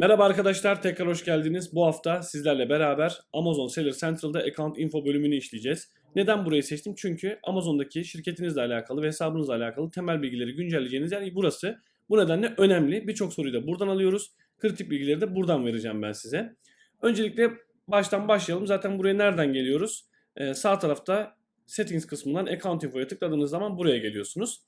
Merhaba arkadaşlar, tekrar hoş geldiniz. Bu hafta sizlerle beraber Amazon Seller Central'da Account Info bölümünü işleyeceğiz. Neden burayı seçtim? Çünkü Amazon'daki şirketinizle alakalı ve hesabınızla alakalı temel bilgileri güncelleyeceğiniz yer burası. Bu nedenle önemli. Birçok soruyu da buradan alıyoruz. Kritik bilgileri de buradan vereceğim ben size. Öncelikle baştan başlayalım. Zaten buraya nereden geliyoruz? Ee, sağ tarafta Settings kısmından Account Info'ya tıkladığınız zaman buraya geliyorsunuz.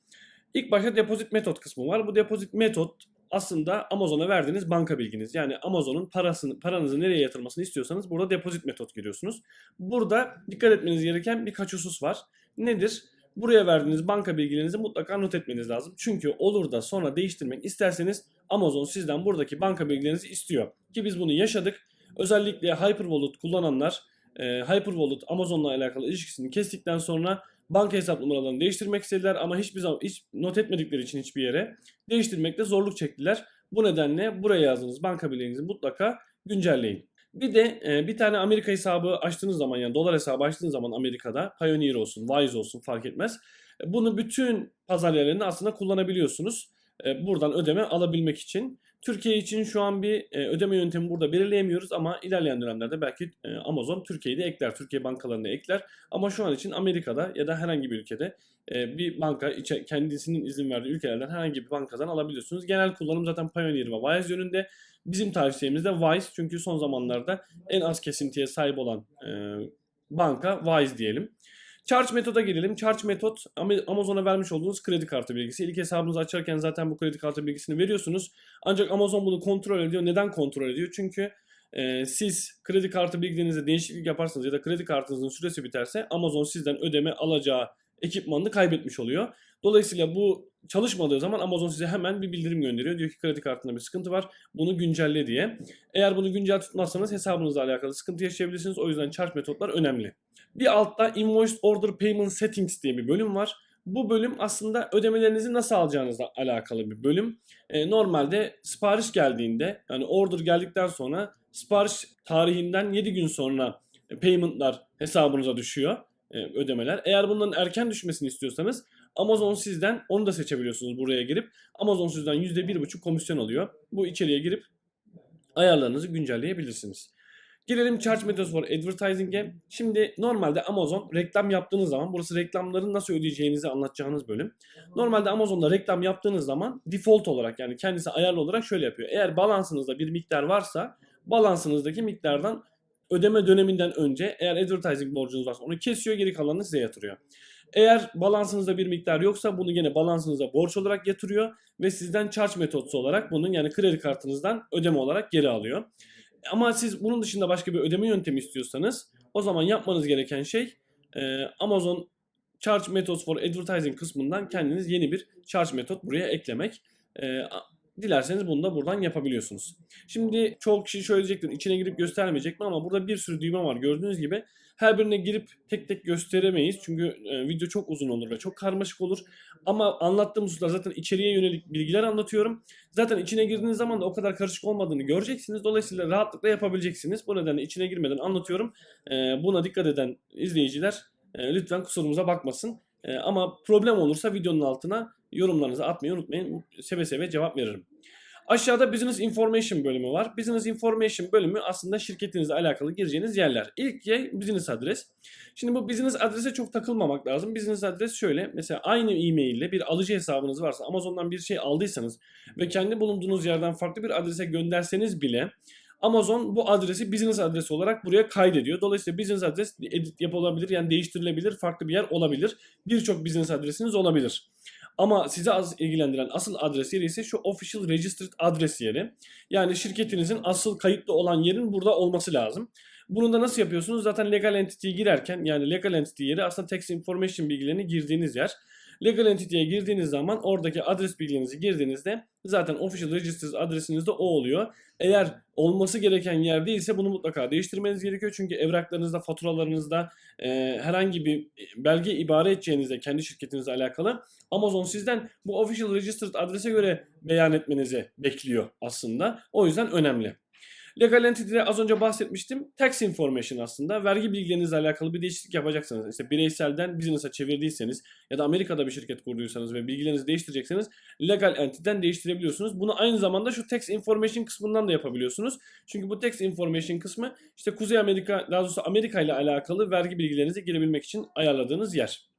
İlk başta Deposit Method kısmı var. Bu Deposit Method aslında Amazon'a verdiğiniz banka bilginiz. Yani Amazon'un parasını, paranızı nereye yatırmasını istiyorsanız burada depozit metot giriyorsunuz. Burada dikkat etmeniz gereken birkaç husus var. Nedir? Buraya verdiğiniz banka bilgilerinizi mutlaka not etmeniz lazım. Çünkü olur da sonra değiştirmek isterseniz Amazon sizden buradaki banka bilgilerinizi istiyor. Ki biz bunu yaşadık. Özellikle Hyperwallet kullananlar Hyperwallet Amazon'la alakalı ilişkisini kestikten sonra banka hesap numaralarını değiştirmek istediler ama hiçbir zaman hiç not etmedikleri için hiçbir yere değiştirmekte zorluk çektiler. Bu nedenle buraya yazdığınız banka bilgilerinizi mutlaka güncelleyin. Bir de e, bir tane Amerika hesabı açtığınız zaman yani dolar hesabı açtığınız zaman Amerika'da Pioneer olsun, Wise olsun fark etmez. E, Bunu bütün pazar yerlerinde aslında kullanabiliyorsunuz. E, Buradan ödeme alabilmek için. Türkiye için şu an bir e, ödeme yöntemi burada belirleyemiyoruz ama ilerleyen dönemlerde belki e, Amazon Türkiye'yi de ekler, Türkiye bankalarını ekler. Ama şu an için Amerika'da ya da herhangi bir ülkede e, bir banka içe- kendisinin izin verdiği ülkelerden herhangi bir bankadan alabiliyorsunuz. Genel kullanım zaten Pioneer ve Wise yönünde. Bizim tavsiyemiz de Wise çünkü son zamanlarda en az kesintiye sahip olan e, banka Wise diyelim. Charge metoda gelelim. Charge metot Ama- Amazon'a vermiş olduğunuz kredi kartı bilgisi. İlk hesabınızı açarken zaten bu kredi kartı bilgisini veriyorsunuz. Ancak Amazon bunu kontrol ediyor. Neden kontrol ediyor? Çünkü e, siz kredi kartı bilgilerinize değişiklik yaparsanız ya da kredi kartınızın süresi biterse Amazon sizden ödeme alacağı ekipmanını kaybetmiş oluyor. Dolayısıyla bu çalışmadığı zaman Amazon size hemen bir bildirim gönderiyor. Diyor ki kredi kartında bir sıkıntı var. Bunu güncelle diye. Eğer bunu güncel tutmazsanız hesabınızla alakalı sıkıntı yaşayabilirsiniz. O yüzden charge metotlar önemli. Bir altta Invoice Order Payment Settings diye bir bölüm var. Bu bölüm aslında ödemelerinizi nasıl alacağınızla alakalı bir bölüm. E, normalde sipariş geldiğinde yani order geldikten sonra sipariş tarihinden 7 gün sonra paymentlar hesabınıza düşüyor e, ödemeler. Eğer bunların erken düşmesini istiyorsanız Amazon sizden onu da seçebiliyorsunuz buraya girip. Amazon sizden %1,5 komisyon alıyor. Bu içeriye girip ayarlarınızı güncelleyebilirsiniz. Gelelim Charge Methods for Advertising'e. Şimdi normalde Amazon reklam yaptığınız zaman burası reklamların nasıl ödeyeceğinizi anlatacağınız bölüm. Normalde Amazon'da reklam yaptığınız zaman default olarak yani kendisi ayarlı olarak şöyle yapıyor. Eğer balansınızda bir miktar varsa balansınızdaki miktardan ödeme döneminden önce eğer advertising borcunuz varsa onu kesiyor geri kalanını size yatırıyor. Eğer balansınızda bir miktar yoksa bunu yine balansınıza borç olarak yatırıyor ve sizden charge metodu olarak bunun yani kredi kartınızdan ödeme olarak geri alıyor. Ama siz bunun dışında başka bir ödeme yöntemi istiyorsanız o zaman yapmanız gereken şey e, Amazon Charge Methods for Advertising kısmından kendiniz yeni bir charge metot buraya eklemek. E, dilerseniz bunu da buradan yapabiliyorsunuz. Şimdi çoğu kişi şöyle diyecektir içine girip göstermeyecek mi ama burada bir sürü düğme var gördüğünüz gibi. Her birine girip tek tek gösteremeyiz çünkü e, video çok uzun olur ve çok karmaşık olur. Ama anlattığım hususlar zaten içeriye yönelik bilgiler anlatıyorum. Zaten içine girdiğiniz zaman da o kadar karışık olmadığını göreceksiniz. Dolayısıyla rahatlıkla yapabileceksiniz. Bu nedenle içine girmeden anlatıyorum. Ee, buna dikkat eden izleyiciler e, lütfen kusurumuza bakmasın. E, ama problem olursa videonun altına yorumlarınızı atmayı unutmayın. Seve seve cevap veririm. Aşağıda Business Information bölümü var. Business Information bölümü aslında şirketinizle alakalı gireceğiniz yerler. İlk yer business adres. Şimdi bu business adrese çok takılmamak lazım. Business adres şöyle. Mesela aynı e-mail ile bir alıcı hesabınız varsa Amazon'dan bir şey aldıysanız ve kendi bulunduğunuz yerden farklı bir adrese gönderseniz bile Amazon bu adresi business adresi olarak buraya kaydediyor. Dolayısıyla business adres edit yapılabilir yani değiştirilebilir, farklı bir yer olabilir. Birçok business adresiniz olabilir. Ama sizi az ilgilendiren asıl adres yeri ise şu official registered adres yeri. Yani şirketinizin asıl kayıtlı olan yerin burada olması lazım. Bunu da nasıl yapıyorsunuz? Zaten legal entity'ye girerken yani legal entity yeri aslında tax information bilgilerini girdiğiniz yer. Legal entity'ye girdiğiniz zaman oradaki adres bilgilerinizi girdiğinizde zaten official registered adresiniz de o oluyor. Eğer olması gereken yer değilse bunu mutlaka değiştirmeniz gerekiyor. Çünkü evraklarınızda, faturalarınızda e, herhangi bir belge ibare edeceğinizde kendi şirketinizle alakalı Amazon sizden bu official registered adrese göre beyan etmenizi bekliyor aslında. O yüzden önemli. Legal Entity'de az önce bahsetmiştim. Tax information aslında. Vergi bilgilerinizle alakalı bir değişiklik yapacaksanız, işte bireyselden business'a çevirdiyseniz ya da Amerika'da bir şirket kurduysanız ve bilgilerinizi değiştirecekseniz Legal Entity'den değiştirebiliyorsunuz. Bunu aynı zamanda şu Tax information kısmından da yapabiliyorsunuz. Çünkü bu Tax information kısmı işte Kuzey Amerika, daha doğrusu Amerika ile alakalı vergi bilgilerinizi girebilmek için ayarladığınız yer.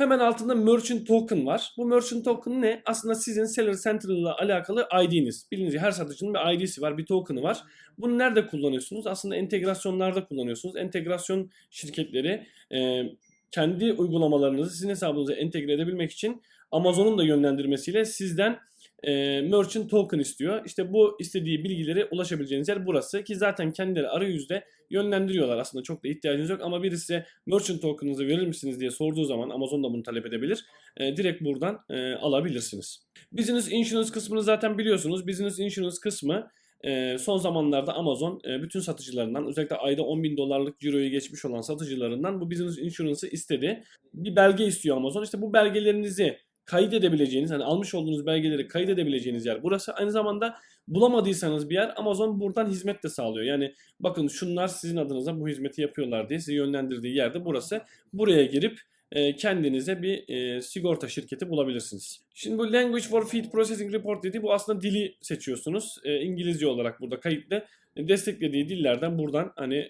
Hemen altında Merchant Token var. Bu Merchant Token ne? Aslında sizin Seller Central ile alakalı ID'niz. Bildiğiniz gibi her satıcının bir ID'si var, bir token'ı var. Bunu nerede kullanıyorsunuz? Aslında entegrasyonlarda kullanıyorsunuz. Entegrasyon şirketleri e, kendi uygulamalarınızı sizin hesabınıza entegre edebilmek için Amazon'un da yönlendirmesiyle sizden e, Merchant Token istiyor. İşte bu istediği bilgileri ulaşabileceğiniz yer burası ki zaten kendileri arayüzde yönlendiriyorlar. Aslında çok da ihtiyacınız yok ama birisi Merchant Token'ınızı verir misiniz diye sorduğu zaman Amazon da bunu talep edebilir. E, direkt buradan e, alabilirsiniz. Business Insurance kısmını zaten biliyorsunuz. Business Insurance kısmı e, son zamanlarda Amazon e, bütün satıcılarından özellikle ayda 10 bin dolarlık ciroyu geçmiş olan satıcılarından bu Business Insurance'ı istedi. Bir belge istiyor Amazon. İşte bu belgelerinizi kaydedebileceğiniz, hani almış olduğunuz belgeleri kaydedebileceğiniz yer burası. Aynı zamanda bulamadıysanız bir yer Amazon buradan hizmet de sağlıyor. Yani bakın şunlar sizin adınıza bu hizmeti yapıyorlar diye sizi yönlendirdiği yerde burası. Buraya girip e, kendinize bir e, sigorta şirketi bulabilirsiniz. Şimdi bu Language for Feed Processing Report dediği bu aslında dili seçiyorsunuz. E, İngilizce olarak burada kayıtlı. Desteklediği dillerden buradan hani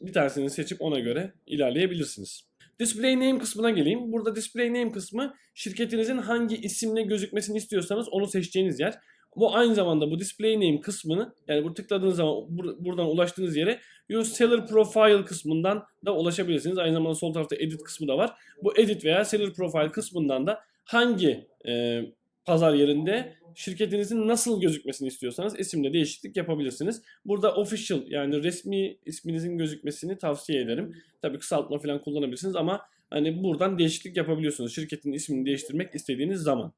bir tanesini seçip ona göre ilerleyebilirsiniz. Display name kısmına geleyim. Burada display name kısmı şirketinizin hangi isimle gözükmesini istiyorsanız onu seçeceğiniz yer. Bu aynı zamanda bu display name kısmını yani bu tıkladığınız zaman bur- buradan ulaştığınız yere Your Seller Profile kısmından da ulaşabilirsiniz. Aynı zamanda sol tarafta edit kısmı da var. Bu edit veya Seller Profile kısmından da hangi e, pazar yerinde şirketinizin nasıl gözükmesini istiyorsanız isimde değişiklik yapabilirsiniz. Burada official yani resmi isminizin gözükmesini tavsiye ederim. Tabii kısaltma falan kullanabilirsiniz ama hani buradan değişiklik yapabiliyorsunuz. Şirketin ismini değiştirmek istediğiniz zaman.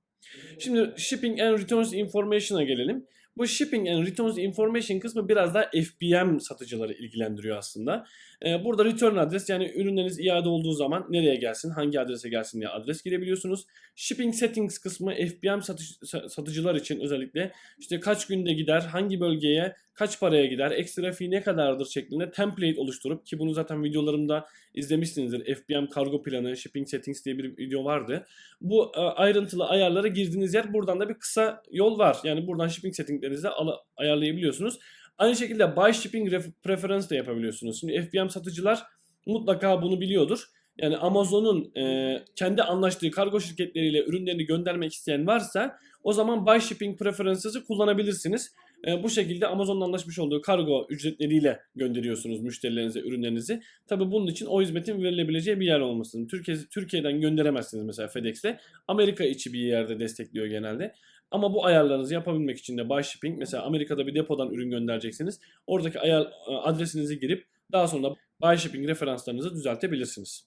Şimdi Shipping and Returns Information'a gelelim. Bu Shipping and Returns Information kısmı biraz daha FBM satıcıları ilgilendiriyor aslında. Ee, burada return adres yani ürünleriniz iade olduğu zaman nereye gelsin, hangi adrese gelsin diye adres girebiliyorsunuz. Shipping Settings kısmı FBM satış, satıcılar için özellikle işte kaç günde gider, hangi bölgeye, kaç paraya gider, ekstra fee ne kadardır şeklinde template oluşturup ki bunu zaten videolarımda izlemişsinizdir. FBM kargo planı, Shipping Settings diye bir video vardı. Bu e, ayrıntılı ayarlara girdiğiniz yer buradan da bir kısa yol var. Yani buradan shipping settinglerinizi ala- ayarlayabiliyorsunuz. Aynı şekilde buy shipping ref- preference de yapabiliyorsunuz. Şimdi FBM satıcılar mutlaka bunu biliyordur. Yani Amazon'un e, kendi anlaştığı kargo şirketleriyle ürünlerini göndermek isteyen varsa o zaman buy shipping preferences'ı kullanabilirsiniz. E, bu şekilde Amazon'la anlaşmış olduğu kargo ücretleriyle gönderiyorsunuz müşterilerinize ürünlerinizi. Tabii bunun için o hizmetin verilebileceği bir yer olmasın. Türkiye, Türkiye'den gönderemezsiniz mesela FedEx'le. Amerika içi bir yerde destekliyor genelde. Ama bu ayarlarınızı yapabilmek için de buy shipping mesela Amerika'da bir depodan ürün göndereceksiniz. Oradaki ayar adresinizi girip daha sonra buy shipping referanslarınızı düzeltebilirsiniz.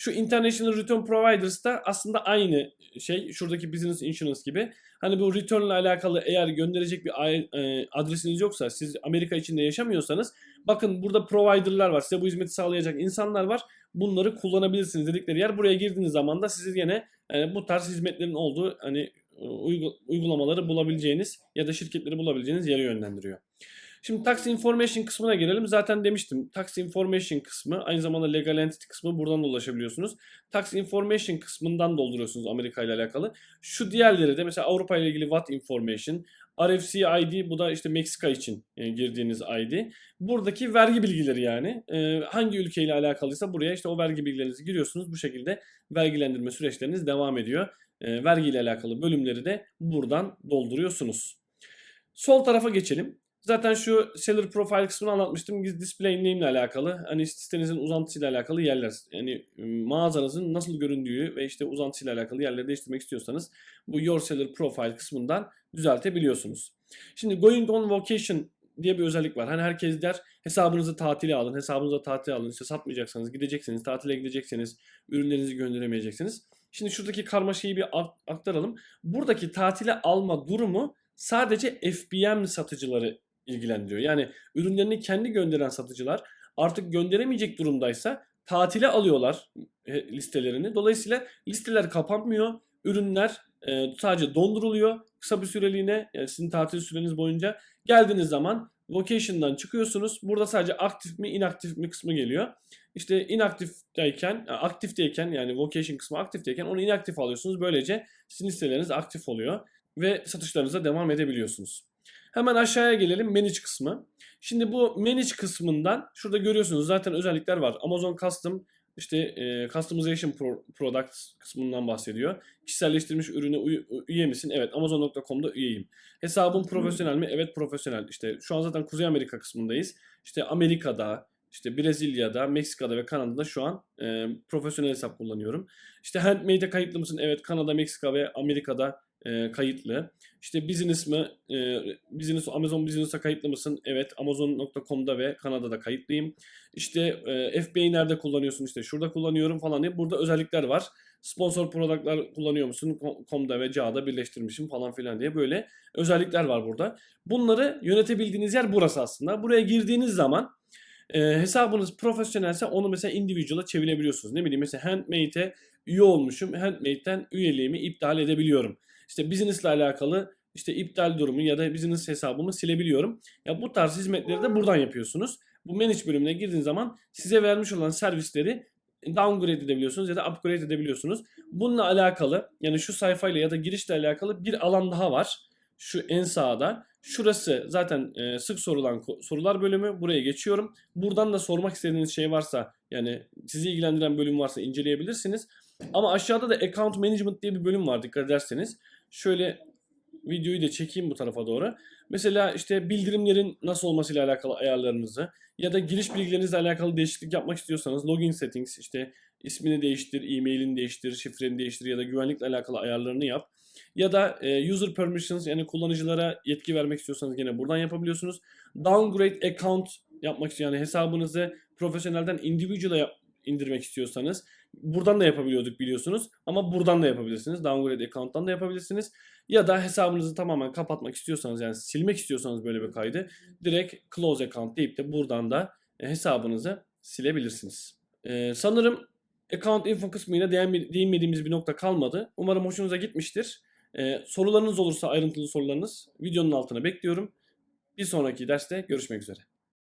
Şu International Return Providers da aslında aynı şey. Şuradaki Business Insurance gibi. Hani bu return ile alakalı eğer gönderecek bir e, adresiniz yoksa siz Amerika içinde yaşamıyorsanız bakın burada providerlar var. Size bu hizmeti sağlayacak insanlar var. Bunları kullanabilirsiniz dedikleri yer. Buraya girdiğiniz zaman da sizi yine e, bu tarz hizmetlerin olduğu hani e, uygulamaları bulabileceğiniz ya da şirketleri bulabileceğiniz yere yönlendiriyor. Şimdi Tax Information kısmına gelelim. Zaten demiştim Tax Information kısmı aynı zamanda Legal Entity kısmı buradan da ulaşabiliyorsunuz. Tax Information kısmından dolduruyorsunuz Amerika ile alakalı. Şu diğerleri de mesela Avrupa ile ilgili VAT Information, RFC ID bu da işte Meksika için e, girdiğiniz ID. Buradaki vergi bilgileri yani. E, hangi ülkeyle alakalıysa buraya işte o vergi bilgilerinizi giriyorsunuz. Bu şekilde vergilendirme süreçleriniz devam ediyor. E, vergi ile alakalı bölümleri de buradan dolduruyorsunuz. Sol tarafa geçelim. Zaten şu seller profile kısmını anlatmıştım. Display name ile alakalı. Hani sitenizin uzantısıyla alakalı yerler. Yani mağazanızın nasıl göründüğü ve işte uzantısıyla alakalı yerleri değiştirmek istiyorsanız bu your seller profile kısmından düzeltebiliyorsunuz. Şimdi going on vacation diye bir özellik var. Hani herkes der hesabınızı tatile alın, hesabınıza tatile alın. İşte satmayacaksanız, gideceksiniz, tatile gidecekseniz, ürünlerinizi gönderemeyeceksiniz. Şimdi şuradaki karmaşayı bir aktaralım. Buradaki tatile alma durumu sadece FBM satıcıları ilgilendiriyor. Yani ürünlerini kendi gönderen satıcılar artık gönderemeyecek durumdaysa tatile alıyorlar listelerini. Dolayısıyla listeler kapanmıyor. Ürünler e, sadece donduruluyor. kısa bir süreliğine yani sizin tatil süreniz boyunca geldiğiniz zaman Vocation'dan çıkıyorsunuz. Burada sadece aktif mi inaktif mi kısmı geliyor. İşte inaktifteyken, aktifteyken yani vocation kısmı aktifteyken onu inaktif alıyorsunuz. Böylece sizin listeleriniz aktif oluyor ve satışlarınıza devam edebiliyorsunuz. Hemen aşağıya gelelim manage kısmı. Şimdi bu manage kısmından şurada görüyorsunuz zaten özellikler var. Amazon Custom işte e, Customization Pro- Products kısmından bahsediyor. Kişiselleştirilmiş ürüne uy- üye misin? Evet. Amazon.com'da üyeyim. Hesabın profesyonel mi? Evet profesyonel. İşte şu an zaten Kuzey Amerika kısmındayız. İşte Amerika'da, işte Brezilya'da, Meksika'da ve Kanada'da şu an e, profesyonel hesap kullanıyorum. İşte Handmade'e kayıtlı mısın? Evet Kanada, Meksika ve Amerika'da e, kayıtlı. İşte business mı? E, business, Amazon Business'a kayıtlı mısın? Evet Amazon.com'da ve Kanada'da kayıtlıyım. İşte e, FBA'yi nerede kullanıyorsun? İşte şurada kullanıyorum falan diye. Burada özellikler var. Sponsor product'lar kullanıyor musun? Com- Com'da ve CA'da birleştirmişim falan filan diye böyle özellikler var burada. Bunları yönetebildiğiniz yer burası aslında. Buraya girdiğiniz zaman e, hesabınız profesyonelse onu mesela individual'a çevirebiliyorsunuz. Ne bileyim mesela Handmade'e üye olmuşum. Handmade'den üyeliğimi iptal edebiliyorum. İşte business alakalı işte iptal durumu ya da business hesabımı silebiliyorum. Ya bu tarz hizmetleri de buradan yapıyorsunuz. Bu manage bölümüne girdiğiniz zaman size vermiş olan servisleri downgrade edebiliyorsunuz ya da upgrade edebiliyorsunuz. Bununla alakalı yani şu sayfayla ya da girişle alakalı bir alan daha var. Şu en sağda. Şurası zaten e, sık sorulan sorular bölümü. Buraya geçiyorum. Buradan da sormak istediğiniz şey varsa yani sizi ilgilendiren bölüm varsa inceleyebilirsiniz. Ama aşağıda da account management diye bir bölüm var dikkat ederseniz. Şöyle videoyu da çekeyim bu tarafa doğru. Mesela işte bildirimlerin nasıl olmasıyla alakalı ayarlarınızı ya da giriş bilgilerinizle alakalı değişiklik yapmak istiyorsanız login settings işte ismini değiştir, e-mailini değiştir, şifreni değiştir ya da güvenlikle alakalı ayarlarını yap. Ya da e, user permissions yani kullanıcılara yetki vermek istiyorsanız yine buradan yapabiliyorsunuz. Downgrade account yapmak için yani hesabınızı profesyonelden individual'a indirmek istiyorsanız buradan da yapabiliyorduk biliyorsunuz. Ama buradan da yapabilirsiniz. Downgrade account'tan da yapabilirsiniz. Ya da hesabınızı tamamen kapatmak istiyorsanız yani silmek istiyorsanız böyle bir kaydı direkt close account deyip de buradan da e, hesabınızı silebilirsiniz. Ee, sanırım account info kısmıyla değinme- değinmediğimiz bir nokta kalmadı. Umarım hoşunuza gitmiştir. Ee, sorularınız olursa ayrıntılı sorularınız videonun altına bekliyorum. Bir sonraki derste görüşmek üzere.